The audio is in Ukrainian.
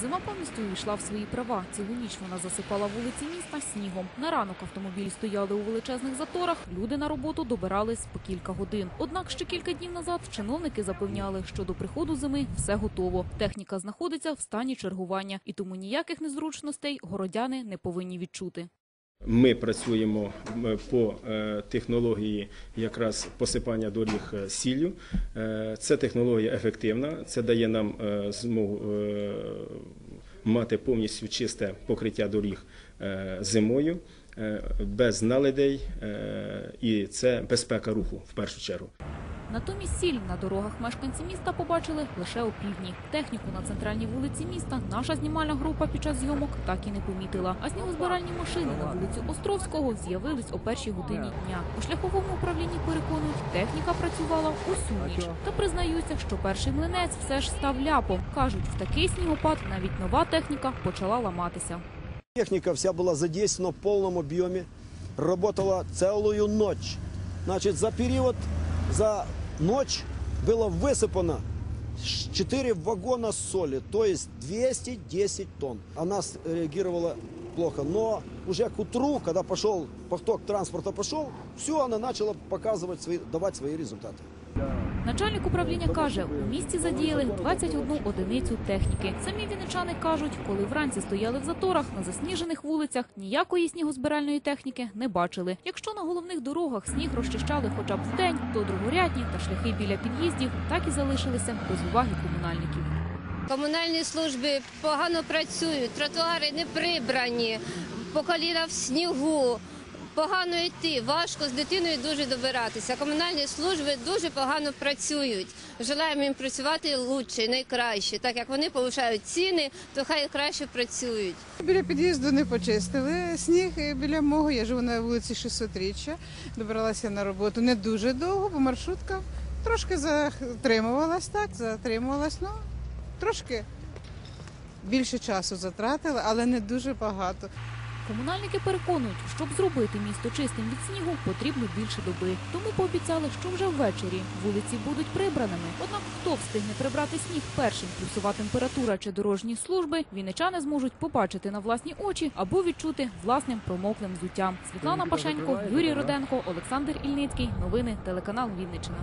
Зима повністю увійшла в свої права. Цілу ніч вона засипала вулиці міста снігом. На ранок автомобілі стояли у величезних заторах. Люди на роботу добирались по кілька годин. Однак ще кілька днів назад чиновники запевняли, що до приходу зими все готово. Техніка знаходиться в стані чергування, і тому ніяких незручностей городяни не повинні відчути. Ми працюємо по е, технології якраз посипання доріг е, сіллю. Це технологія ефективна, це дає нам е, змогу мати повністю чисте покриття доріг зимою, без наледей, і це безпека руху в першу чергу. Натомість сіль на дорогах мешканці міста побачили лише опівдні. Техніку на центральній вулиці міста наша знімальна група під час зйомок так і не помітила. А снігозбиральні машини на вулиці Островського з'явились о першій годині дня. У шляховому управлінні переконують, техніка працювала усю ніч. Та признаються, що перший млинець все ж став ляпом. кажуть, в такий снігопад навіть нова техніка почала ламатися. Техника вся была задействована в полном объеме, работала целую ночь. Значит, за период, за ночь было высыпано 4 вагона соли, то есть 210 тонн. Она с- реагировала плохо, но уже к утру, когда пошел поток транспорта пошел, все, она начала показывать свои, давать свои результаты. Начальник управління каже, у місті задіяли 21 одиницю техніки. Самі вінничани кажуть, коли вранці стояли в заторах на засніжених вулицях, ніякої снігозбиральної техніки не бачили. Якщо на головних дорогах сніг розчищали хоча б вдень, то другорядні та шляхи біля під'їздів так і залишилися без уваги комунальників. Комунальні служби погано працюють, тротуари не прибрані, по коліна в снігу. Погано йти, важко з дитиною дуже добиратися. Комунальні служби дуже погано працюють. Желаємо їм працювати краще, найкраще. Так як вони повишають ціни, то хай краще працюють. Біля під'їзду не почистили сніг біля мого. Я живу на вулиці 600-річчя. Добралася на роботу не дуже довго, бо маршрутка трошки затримувалась, так, затримувалась, ну трошки більше часу затратила, але не дуже багато. Комунальники переконують, щоб зробити місто чистим від снігу, потрібно більше доби. Тому пообіцяли, що вже ввечері вулиці будуть прибраними. Однак хто встигне прибрати сніг першим, плюсова температура чи дорожні служби, вінничани зможуть побачити на власні очі або відчути власним промоклим взуттям. Світлана Пашенько, Юрій Роденко, Олександр Ільницький. Новини телеканал Вінниччина.